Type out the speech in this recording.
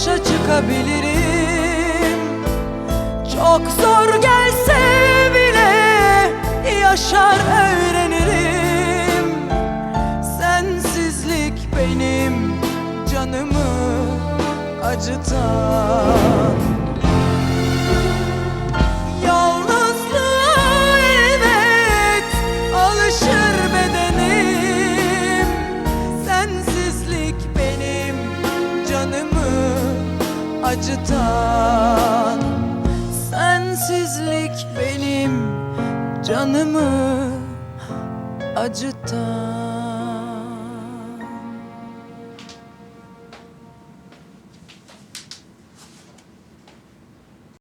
başa çıkabilirim. Çok zor gelse bile yaşar öğrenirim. Sensizlik benim canımı acıtan acıtan Sensizlik benim canımı acıtan